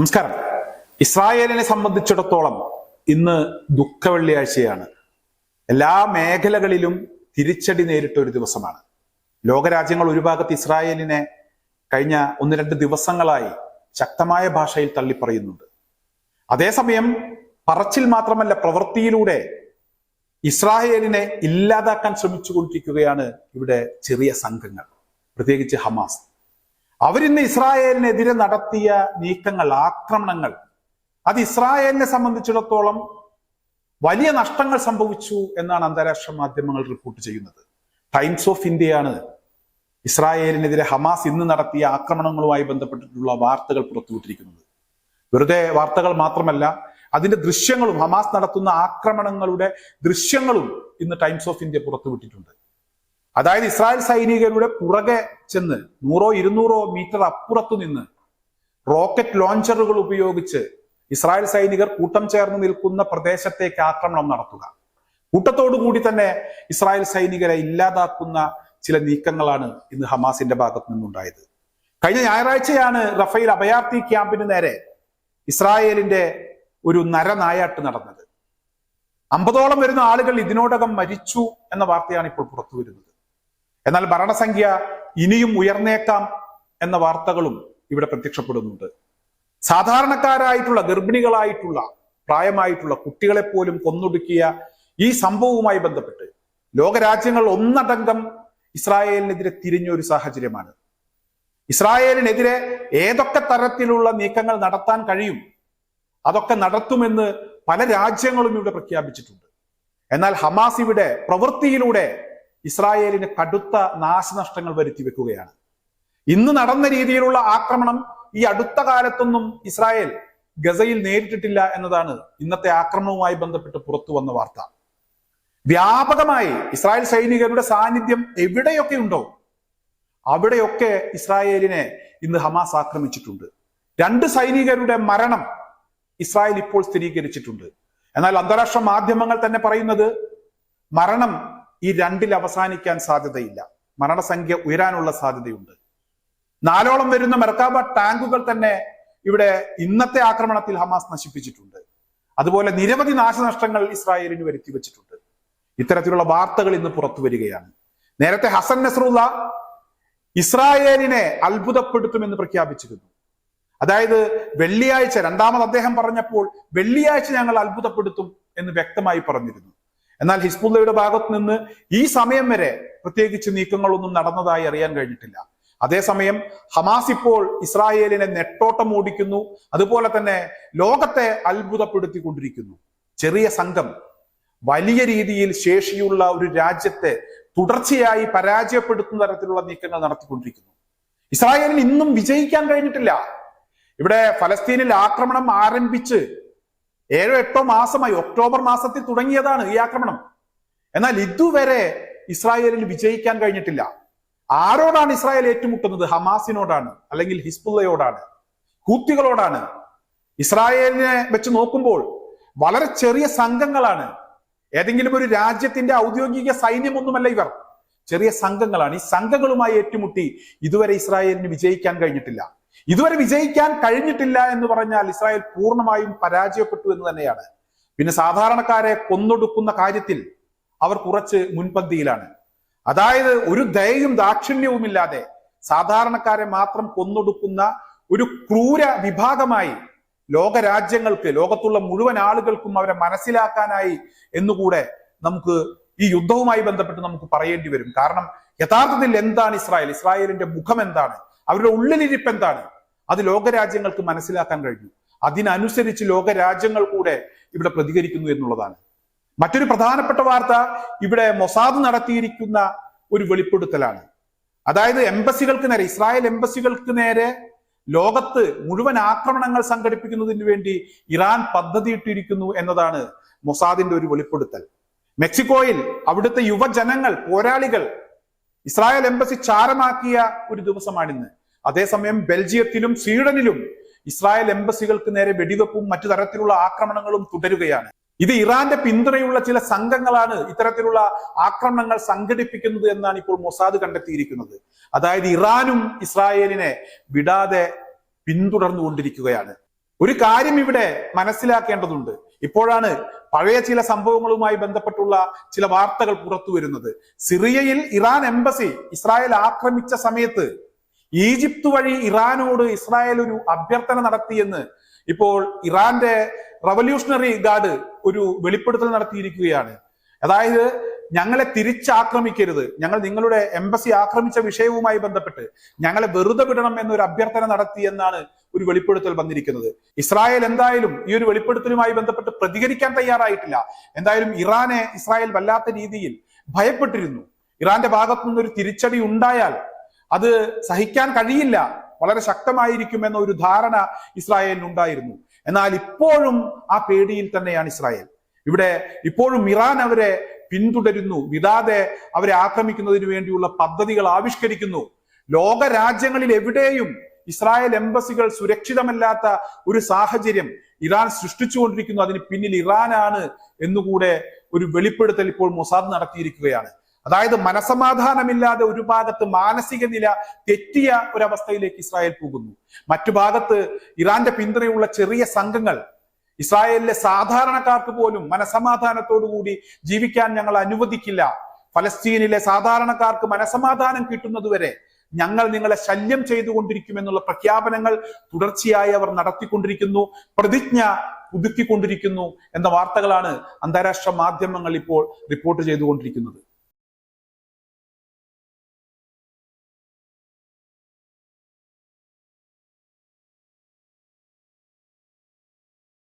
നമസ്കാരം. ഇസ്രായേലിനെ സംബന്ധിച്ചിടത്തോളം ഇന്ന് ദുഃഖ വെള്ളിയാഴ്ചയാണ് എല്ലാ മേഖലകളിലും തിരിച്ചടി നേരിട്ട ഒരു ദിവസമാണ്. ലോകരാജ്യങ്ങൾ ഒരു ഭാഗത്ത് ഇസ്രായേലിനെ കഴിഞ്ഞ ഒന്ന് രണ്ട് ദിവസങ്ങളായി ശക്തമായ ഭാഷയിൽ തള്ളിപ്പറയുന്നുണ്ട്. അതേസമയം പറച്ചിൽ മാത്രമല്ല പ്രവൃത്തിയിലൂടെ ഇസ്രായേലിനെ ഇല്ലാതാക്കാൻ ശ്രമിച്ചുകൊണ്ടിരിക്കുകയാണ് ഇവിടെ ചെറിയ സംഘങ്ങൾ പ്രത്യേകിച്ച് ഹമാസ്. അവരിന്ന് ഇസ്രായേലിനെതിരെ നടത്തിയ നീക്കങ്ങൾ ആക്രമണങ്ങൾ അത് ഇസ്രായേലിനെ സംബന്ധിച്ചിടത്തോളം വലിയ നഷ്ടങ്ങൾ സംഭവിച്ചു എന്നാണ് അന്താരാഷ്ട്ര മാധ്യമങ്ങൾ റിപ്പോർട്ട് ചെയ്യുന്നത്. ടൈംസ് ഓഫ് ഇന്ത്യയാണ് ഇസ്രായേലിനെതിരെ ഹമാസ് ഇന്ന് നടത്തിയ ആക്രമണങ്ങളുമായി ബന്ധപ്പെട്ടിട്ടുള്ള വാർത്തകൾ പുറത്തുവിട്ടിരിക്കുന്നത്. വെറുതെ വാർത്തകൾ മാത്രമല്ല അതിന്റെ ദൃശ്യങ്ങളും ഹമാസ് നടത്തുന്ന ആക്രമണങ്ങളുടെ ദൃശ്യങ്ങളും ഇന്ന് ടൈംസ് ഓഫ് ഇന്ത്യ പുറത്തുവിട്ടിട്ടുണ്ട്. അതായത് ഇസ്രായേൽ സൈനികരുടെ പുറകെ ചെന്ന് നൂറോ ഇരുന്നൂറോ മീറ്റർ അപ്പുറത്തു നിന്ന് റോക്കറ്റ് ലോഞ്ചറുകൾ ഉപയോഗിച്ച് ഇസ്രായേൽ സൈനികർ കൂട്ടം ചേർന്ന് നിൽക്കുന്ന പ്രദേശത്തേക്ക് ആക്രമണം നടത്തുക. കൂട്ടത്തോടുകൂടി തന്നെ ഇസ്രായേൽ സൈനികരെ ഇല്ലാതാക്കുന്ന ചില നീക്കങ്ങളാണ് ഇന്ന് ഹമാസിന്റെ ഭാഗത്ത് നിന്നുണ്ടായത്. കഴിഞ്ഞ ഞായറാഴ്ചയാണ് റഫേൽ അഭയാർത്ഥി ക്യാമ്പിന് നേരെ ഇസ്രായേലിന്റെ ഒരു നരനായാട്ട് നടന്നത്. അമ്പതോളം വരുന്ന ആളുകൾ ഇതിനോടകം മരിച്ചു എന്ന വാർത്തയാണ് ഇപ്പോൾ പുറത്തു വരുന്നത് എന്നാൽ മരണസംഖ്യ ഇനിയും ഉയർന്നേക്കാം എന്ന വാർത്തകളും ഇവിടെ പ്രത്യക്ഷപ്പെടുന്നുണ്ട്. സാധാരണക്കാരായിട്ടുള്ള ഗർഭിണികളായിട്ടുള്ള പ്രായമായിട്ടുള്ള കുട്ടികളെ പോലും കൊന്നൊടുക്കിയ ഈ സംഭവവുമായി ബന്ധപ്പെട്ട് ലോകരാജ്യങ്ങൾ ഒന്നടങ്കം ഇസ്രായേലിനെതിരെ തിരിഞ്ഞ ഒരു സാഹചര്യമാണ്. ഇസ്രായേലിനെതിരെ ഏതൊക്കെ തരത്തിലുള്ള നീക്കങ്ങൾ നടത്താൻ കഴിയും അതൊക്കെ നടത്തുമെന്ന് പല രാജ്യങ്ങളും ഇവിടെ പ്രഖ്യാപിച്ചിട്ടുണ്ട്. എന്നാൽ ഹമാസ് ഇവിടെ പ്രവൃത്തിയിലൂടെ ഇസ്രായേലിന് കടുത്ത നാശനഷ്ടങ്ങൾ വരുത്തി വെക്കുകയാണ് ഇന്ന് നടന്ന രീതിയിലുള്ള ആക്രമണം ഈ അടുത്ത കാലത്തൊന്നും ഇസ്രായേൽ ഗസയിൽ നേരിട്ടിട്ടില്ല എന്നതാണ് ഇന്നത്തെ ആക്രമണവുമായി ബന്ധപ്പെട്ട് പുറത്തു വന്ന വാർത്ത. വ്യാപകമായി ഇസ്രായേൽ സൈനികരുടെ സാന്നിധ്യം എവിടെയൊക്കെ ഉണ്ടോ അവിടെയൊക്കെ ഇസ്രായേലിനെ ഇന്ന് ഹമാസ് ആക്രമിച്ചിട്ടുണ്ട്. രണ്ട് സൈനികരുടെ മരണം ഇസ്രായേൽ ഇപ്പോൾ സ്ഥിരീകരിച്ചിട്ടുണ്ട്. എന്നാൽ അന്താരാഷ്ട്ര മാധ്യമങ്ങൾ തന്നെ പറയുന്നത് മരണം ഈ രണ്ടിൽ അവസാനിക്കാൻ സാധ്യതയില്ല. മരണസംഖ്യ ഉയരാനുള്ള സാധ്യതയുണ്ട്. നാലോളം വരുന്ന മെർക്കാബ ടാങ്കുകൾ തന്നെ ഇവിടെ ഇന്നത്തെ ആക്രമണത്തിൽ ഹമാസ് നശിപ്പിച്ചിട്ടുണ്ട്. അതുപോലെ നിരവധി നാശനഷ്ടങ്ങൾ ഇസ്രായേലിന് വരുത്തി വെച്ചിട്ടുണ്ട്. ഇത്തരത്തിലുള്ള വാർത്തകൾ ഇന്ന് പുറത്തു വരികയാണ്. നേരത്തെ ഹസൻ നസറുല്ല ഇസ്രായേലിനെ അത്ഭുതപ്പെടുത്തുമെന്ന് പ്രഖ്യാപിച്ചിരുന്നു. അതായത് വെള്ളിയാഴ്ച രണ്ടാമത് അദ്ദേഹം പറഞ്ഞപ്പോൾ വെള്ളിയാഴ്ച ഞങ്ങൾ അത്ഭുതപ്പെടുത്തും എന്ന് വ്യക്തമായി പറഞ്ഞിരുന്നു. എന്നാൽ ഹിസ്ബുള്ളയുടെ ഭാഗത്ത് നിന്ന് ഈ സമയം വരെ പ്രത്യേകിച്ച് നീക്കങ്ങളൊന്നും നടന്നതായി അറിയാൻ കഴിഞ്ഞിട്ടില്ല. അതേസമയം ഹമാസ് ഇപ്പോൾ ഇസ്രായേലിനെ നെട്ടോട്ടം ഓടിക്കുന്നു അതുപോലെ തന്നെ ലോകത്തെ അത്ഭുതപ്പെടുത്തിക്കൊണ്ടിരിക്കുന്നു. ചെറിയ സംഘം വലിയ രീതിയിൽ ശേഷിയുള്ള ഒരു രാജ്യത്തെ തുടർച്ചയായി പരാജയപ്പെടുത്തുന്ന തരത്തിലുള്ള നീക്കങ്ങൾ നടത്തിക്കൊണ്ടിരിക്കുന്നു. ഇസ്രായേലിന് ഇന്നും വിജയിക്കാൻ കഴിഞ്ഞിട്ടില്ല. ഇവിടെ ഫലസ്തീനിൽ ആക്രമണം ആരംഭിച്ച് ഏഴോ എട്ടോ മാസമായി ഒക്ടോബർ മാസത്തിൽ തുടങ്ങിയതാണ് ഈ ആക്രമണം. എന്നാൽ ഇതുവരെ ഇസ്രായേലിന് വിജയിക്കാൻ കഴിഞ്ഞിട്ടില്ല. ആരോടാണ് ഇസ്രായേൽ ഏറ്റുമുട്ടുന്നത്? ഹമാസിനോടാണ് അല്ലെങ്കിൽ ഹിസ്ബുള്ളയോടാണ് ഹൂത്തികളോടാണ്. ഇസ്രായേലിനെ വെച്ച് നോക്കുമ്പോൾ വളരെ ചെറിയ സംഘങ്ങളാണ്. ഏതെങ്കിലും ഒരു രാജ്യത്തിന്റെ ഔദ്യോഗിക സൈന്യമൊന്നുമല്ല ഇവർ. ചെറിയ സംഘങ്ങളാണ്. ഈ സംഘങ്ങളുമായി ഏറ്റുമുട്ടി ഇതുവരെ ഇസ്രായേലിന് വിജയിക്കാൻ കഴിഞ്ഞിട്ടില്ല. ഇതുവരെ വിജയിക്കാൻ കഴിഞ്ഞിട്ടില്ല എന്ന് പറഞ്ഞാൽ ഇസ്രായേൽ പൂർണമായും പരാജയപ്പെട്ടു എന്ന് തന്നെയാണ്. പിന്നെ സാധാരണക്കാരെ കൊന്നൊടുക്കുന്ന കാര്യത്തിൽ അവർ കുറച്ച് മുൻപന്തിയിലാണ്. അതായത് ഒരു ദയയും ദാക്ഷിണ്യവും ഇല്ലാതെ സാധാരണക്കാരെ മാത്രം കൊന്നൊടുക്കുന്ന ഒരു ക്രൂര വിഭാഗമായി ലോകരാജ്യങ്ങൾക്ക് ലോകത്തുള്ള മുഴുവൻ ആളുകൾക്കും അവരെ മനസ്സിലാക്കാനായി എന്നുകൂടെ നമുക്ക് ഈ യുദ്ധവുമായി ബന്ധപ്പെട്ട് നമുക്ക് പറയേണ്ടി വരും. കാരണം യഥാർത്ഥത്തിൽ എന്താണ് ഇസ്രായേൽ? ഇസ്രായേലിന്റെ മുഖം എന്താണ്? അവരുടെ ഉള്ളിലിരിപ്പ് എന്താണ് അത് ലോകരാജ്യങ്ങൾക്ക് മനസ്സിലാക്കാൻ കഴിഞ്ഞു. അതിനനുസരിച്ച് ലോകരാജ്യങ്ങൾ കൂടെ ഇവിടെ പ്രതികരിക്കുന്നു എന്നുള്ളതാണ്. മറ്റൊരു പ്രധാനപ്പെട്ട വാർത്ത ഇവിടെ മൊസാദ് നടത്തിയിരിക്കുന്ന ഒരു വെളിപ്പെടുത്തലാണ്. അതായത് എംബസികൾക്ക് നേരെ ഇസ്രായേൽ എംബസികൾക്ക് നേരെ ലോകത്ത് മുഴുവൻ ആക്രമണങ്ങൾ സംഘടിപ്പിക്കുന്നതിന് വേണ്ടി ഇറാൻ പദ്ധതിയിട്ടിരിക്കുന്നു എന്നതാണ് മൊസാദിന്റെ ഒരു വെളിപ്പെടുത്തൽ. മെക്സിക്കോയിൽ അവിടുത്തെ യുവജനങ്ങൾ പോരാളികൾ ഇസ്രായേൽ എംബസി ചാരമാക്കിയ ഒരു ദിവസമാണിന്ന്. അതേസമയം ബെൽജിയത്തിലും സ്വീഡനിലും ഇസ്രായേൽ എംബസികൾക്ക് നേരെ വെടിവെപ്പും മറ്റു തരത്തിലുള്ള ആക്രമണങ്ങളും തുടരുകയാണ്. ഇത് ഇറാന്റെ പിന്തുണയുള്ള ചില സംഘങ്ങളാണ് ഇത്തരത്തിലുള്ള ആക്രമണങ്ങൾ സംഘടിപ്പിക്കുന്നത് എന്നാണ് ഇപ്പോൾ മൊസാദ് കണ്ടെത്തിയിരിക്കുന്നത്. അതായത് ഇറാനും ഇസ്രായേലിനെ വിടാതെ പിന്തുടർന്നുകൊണ്ടിരിക്കുകയാണ്. ഒരു കാര്യം ഇവിടെ മനസ്സിലാക്കേണ്ടതുണ്ട്. ഇപ്പോഴാണ് പഴയ ചില സംഭവങ്ങളുമായി ബന്ധപ്പെട്ടുള്ള ചില വാർത്തകൾ പുറത്തു വരുന്നത് സിറിയയിൽ ഇറാൻ എംബസി ഇസ്രായേൽ ആക്രമിച്ച സമയത്ത് ഈജിപ്ത് വഴി ഇറാനോട് ഇസ്രായേൽ ഒരു അഭ്യർത്ഥന നടത്തിയെന്ന് ഇപ്പോൾ ഇറാന്റെ റവല്യൂഷണറി ഗാർഡ് ഒരു വെളിപ്പെടുത്തൽ നടത്തിയിരിക്കുകയാണ്. അതായത് ഞങ്ങളെ തിരിച്ചാക്രമിക്കരുത്. ഞങ്ങൾ നിങ്ങളുടെ എംബസി ആക്രമിച്ച വിഷയവുമായി ബന്ധപ്പെട്ട് ഞങ്ങളെ വെറുതെ വിടണം എന്നൊരു അഭ്യർത്ഥന നടത്തി എന്നാണ് ഒരു വെളിപ്പെടുത്തൽ വന്നിരിക്കുന്നത്. ഇസ്രായേൽ എന്തായാലും ഈ ഒരു വെളിപ്പെടുത്തലുമായി ബന്ധപ്പെട്ട് പ്രതികരിക്കാൻ തയ്യാറായിട്ടില്ല. എന്തായാലും ഇറാനെ ഇസ്രായേൽ വല്ലാത്ത രീതിയിൽ ഭയപ്പെട്ടിരുന്നു. ഇറാന്റെ ഭാഗത്തു നിന്നൊരു തിരിച്ചടി ഉണ്ടായാൽ അത് സഹിക്കാൻ കഴിയില്ല. വളരെ ശക്തമായിരിക്കും എന്ന ഒരു ധാരണ ഇസ്രായേലിന് ഉണ്ടായിരുന്നു. എന്നാൽ ഇപ്പോഴും ആ പേടിയിൽ തന്നെയാണ് ഇസ്രായേൽ. ഇവിടെ ഇപ്പോഴും ഇറാൻ അവരെ പിന്തുടരുന്നു. വിടാതെ അവരെ ആക്രമിക്കുന്നതിന് വേണ്ടിയുള്ള പദ്ധതികൾ ആവിഷ്കരിക്കുന്നു. ലോക രാജ്യങ്ങളിൽ എവിടെയും ഇസ്രായേൽ എംബസികൾ സുരക്ഷിതമല്ലാത്ത ഒരു സാഹചര്യം ഇറാൻ സൃഷ്ടിച്ചുകൊണ്ടിരിക്കുന്നു. അതിന് പിന്നിൽ ഇറാനാണ് എന്നുകൂടെ ഒരു വെളിപ്പെടുത്തൽ ഇപ്പോൾ മൊസാദ് നടത്തിയിരിക്കുകയാണ്. അതായത് മനസമാധാനമില്ലാതെ ഒരു ഭാഗത്ത് മാനസിക നില തെറ്റിയ ഒരവസ്ഥയിലേക്ക് ഇസ്രായേൽ പോകുന്നു. മറ്റു ഭാഗത്ത് ഇറാന്റെ പിന്തുണയുള്ള ചെറിയ സംഘങ്ങൾ ഇസ്രായേലിലെ സാധാരണക്കാർക്ക് പോലും മനസമാധാനത്തോടുകൂടി ജീവിക്കാൻ ഞങ്ങൾ അനുവദിക്കില്ല. ഫലസ്തീനിലെ സാധാരണക്കാർക്ക് മനസമാധാനം കിട്ടുന്നതുവരെ ഞങ്ങൾ നിങ്ങളെ ശല്യം ചെയ്തുകൊണ്ടിരിക്കുമെന്നുള്ള പ്രഖ്യാപനങ്ങൾ തുടർച്ചയായി അവർ നടത്തിക്കൊണ്ടിരിക്കുന്നു പ്രതിജ്ഞ പുതുക്കിക്കൊണ്ടിരിക്കുന്നു എന്ന വാർത്തകളാണ് അന്താരാഷ്ട്ര മാധ്യമങ്ങൾ ഇപ്പോൾ റിപ്പോർട്ട് ചെയ്തുകൊണ്ടിരിക്കുന്നത്.